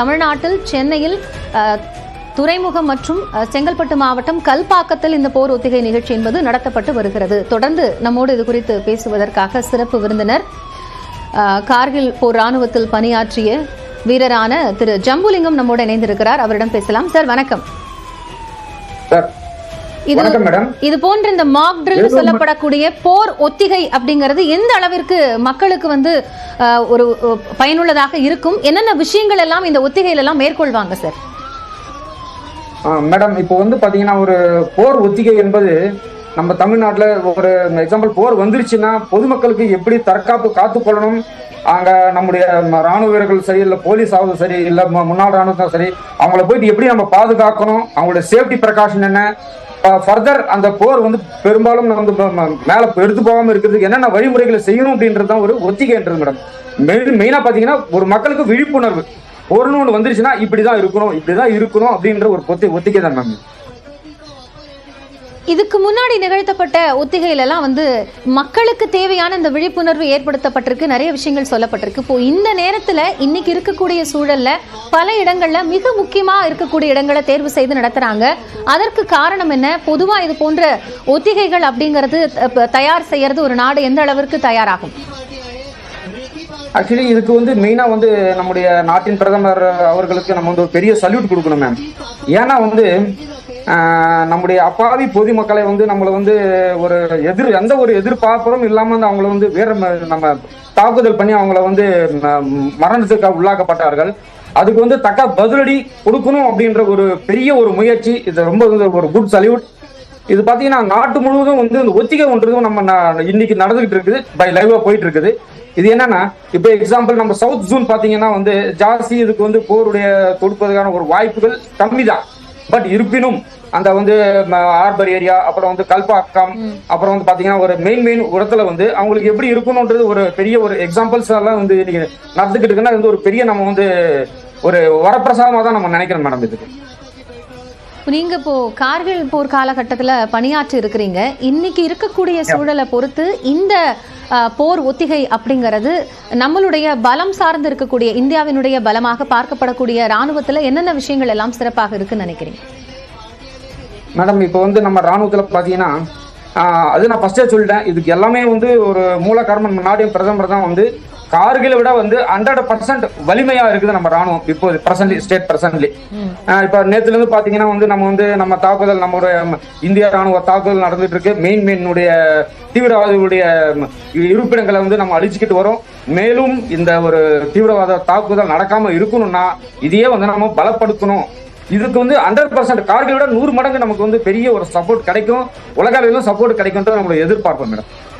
தமிழ்நாட்டில் சென்னையில் துறைமுகம் மற்றும் செங்கல்பட்டு மாவட்டம் கல்பாக்கத்தில் இந்த போர் ஒத்திகை நிகழ்ச்சி என்பது நடத்தப்பட்டு வருகிறது. தொடர்ந்து நம்மோடு இது குறித்து பேசுவதற்காக சிறப்பு விருந்தினர் கார்கில் போர் ராணுவத்தில் பணியாற்றிய வீரரான திரு. ஜம்புலிங்கம் நம்மோடு இணைந்திருக்கிறார். அவரிடம் பேசலாம். சார் வணக்கம். சார் இது இது போன்ற இந்த மாக் ட்ரில் சொல்லப்படக்கூடிய போர் ஒத்திகை அப்படிங்கிறது எந்த அளவிற்கு மக்களுக்கு வந்து ஒரு பயனுள்ளதாக இருக்கும்? என்னென்ன விஷயங்கள் எல்லாம் இந்த ஒத்திகையில எல்லாம் மேற்கொள்வாங்க சார்? மேடம் இப்போ வந்து பாத்தீங்கன்னா ஒரு போர் ஒத்திகை என்பது நம்ம தமிழ்நாட்டுல ஒரு எக்ஸாம்பிள் போர் வந்துருச்சுன்னா பொதுமக்களுக்கு எப்படி தற்காப்பு காத்துக்கொள்ளணும் அங்க நம்முடைய ராணுவ வீரர்கள் சரி இல்ல போலீஸ் ஆகுது சரி இல்ல முன்னாள் ராணுவம் சரி அவங்கள போயிட்டு எப்படி நம்ம பாதுகாக்கணும்? அவங்களோட சேஃப்டி ப்ரிகாஷன் என்ன? ஃபர்தர் அந்த போர் வந்து பெரும்பாலும் வந்து மேலே மேல எடுத்து போகாம இருக்கிறதுக்கு என்னென்ன வழிமுறைகளை செய்யணும் அப்படின்றது தான் ஒரு ஒத்திகைன்றது மேடம் மெயின் மெயினா பாத்தீங்கன்னா ஒரு மக்களுக்கு விழிப்புணர்வு. ஒரு ஒன்று வந்துருச்சுன்னா இப்படிதான் இருக்கணும் இப்படிதான் இருக்கணும் அப்படின்ற ஒரு ஒத்தி ஒத்திகை தான் மேம் இதுக்கு முன்னாடி நிகழ்த்தப்பட்ட ஒத்திகையில எல்லாம் வந்து மக்களுக்கு தேவையான இந்த விழிப்புணர்வு ஏற்படுத்தப்பட்டிருக்கு நிறைய விஷயங்கள் சொல்லப்பட்டிருக்கு. இப்போ இந்த நேரத்துல இன்னைக்கு இருக்கக்கூடிய சூழல்ல பல இடங்கள்ல மிக முக்கியமா இருக்கக்கூடிய இடங்களை தேர்வு செய்து நடத்துறாங்க. அதற்கு காரணம் என்ன? பொதுவா இது போன்ற ஒத்திகைகள் அப்படிங்கிறது தயார் செய்யறது ஒரு நாடு எந்த அளவிற்கு தயாராகும்? ஆக்சுவலி இதுக்கு வந்து மெயினாக வந்து நம்முடைய நாட்டின் பிரதமர் அவர்களுக்கு நம்ம வந்து ஒரு பெரிய சல்யூட் கொடுக்கணும் மேம் ஏன்னா வந்து நம்முடைய அப்பாவி பொதுமக்களை வந்து நம்மளை வந்து ஒரு எதிர் எந்த ஒரு எதிர்பார்ப்பும் இல்லாம வந்து அவங்கள வந்து வேற நம்ம தாக்குதல் பண்ணி அவங்கள வந்து மரணத்துக்கு உள்ளாக்கப்பட்டார்கள். அதுக்கு வந்து தக்க பதிலடி கொடுக்கணும் அப்படின்ற ஒரு பெரிய ஒரு முயற்சி. இது ரொம்ப ஒரு குட் சல்யூட் இது பாத்தீங்கன்னா நாட்டு முழுவதும் வந்து இந்த ஒத்திகை ஒன்றதும் நம்ம ந- இன்னைக்கு நடந்துகிட்டு இருக்குது. பை லைவா போயிட்டு இருக்குது இது என்னன்னா இப்போ எக்ஸாம்பிள் நம்ம சவுத் ஜூன் பாத்தீங்கன்னா வந்து ஜாஸ்தி இதுக்கு வந்து போருடைய தொடுப்பதற்கான ஒரு வாய்ப்புகள் கம்மி தான் பட் இருப்பினும் அந்த வந்து ஆர்பர் ஏரியா அப்புறம் வந்து கல்பாக்கம் அப்புறம் வந்து பாத்தீங்கன்னா ஒரு மெயின் மெயின் இடத்துல வந்து அவங்களுக்கு எப்படி இருக்கணும்ன்றது ஒரு பெரிய ஒரு எக்ஸாம்பிள்ஸ் எல்லாம் வந்து இன்னைக்கு நடந்துகிட்டு இருக்குன்னா வந்து ஒரு பெரிய நம்ம வந்து ஒரு வரப்பிரசாதமா தான் நம்ம நினைக்கிறோம் மேடம் இதுக்கு. நீங்க இப்போ கார்கில் போர் காலகட்டத்துல பணியாற்றி இருக்கிறீங்க. இன்னைக்கு இருக்கக்கூடிய சூழலை பொறுத்து இந்த போர் ஒத்திகை அப்படிங்கிறது நம்மளுடைய பலம் சார்ந்து இருக்கக்கூடிய இந்தியாவினுடைய பலமாக பார்க்கப்படக்கூடிய ராணுவத்துல என்னென்ன விஷயங்கள் எல்லாம் சிறப்பாக இருக்குன்னு நினைக்கிறீங்க? மேடம் இப்போ வந்து நம்ம ராணுவத்துல பாத்தீங்கன்னா ஆஹ், அது நான் ஃபர்ஸ்டே சொல்லிட்டேன். இதுக்கு எல்லாமே வந்து ஒரு மூல காரணம் முன்னாடியும் பிரதமர் தான் வந்து கார்கிலை விட வந்து ஹண்ட்ரட் பர்சன்ட் வலிமையா இருக்குது நம்ம ராணுவம் இப்போ பிரசன்ட்லி ஸ்டேட் பிரசன்ட்லி இப்போ நேத்துல இருந்து பாத்தீங்கன்னா வந்து நம்ம வந்து நம்ம தாக்குதல் நம்மளுடைய இந்திய ராணுவ தாக்குதல் நடந்துட்டு இருக்கு. மெயின் மெயினுடைய தீவிரவாதிகளுடைய இருப்பிடங்களை வந்து நம்ம அழிச்சுக்கிட்டு வரோம். மேலும் இந்த ஒரு தீவிரவாத தாக்குதல் நடக்காம இருக்கணும்னா இதையே வந்து நம்ம பலப்படுத்தணும். இதுக்கு வந்து ஹண்ட்ரட் பர்சன்ட் கார்கில் விட நூறு மடங்கு நமக்கு வந்து பெரிய ஒரு சப்போர்ட் கிடைக்கும். உலக அளவிலும் சப்போர்ட் கிடைக்கும்ன்றது நம்மளோட எதிர்பார்ப்போம் மேடம்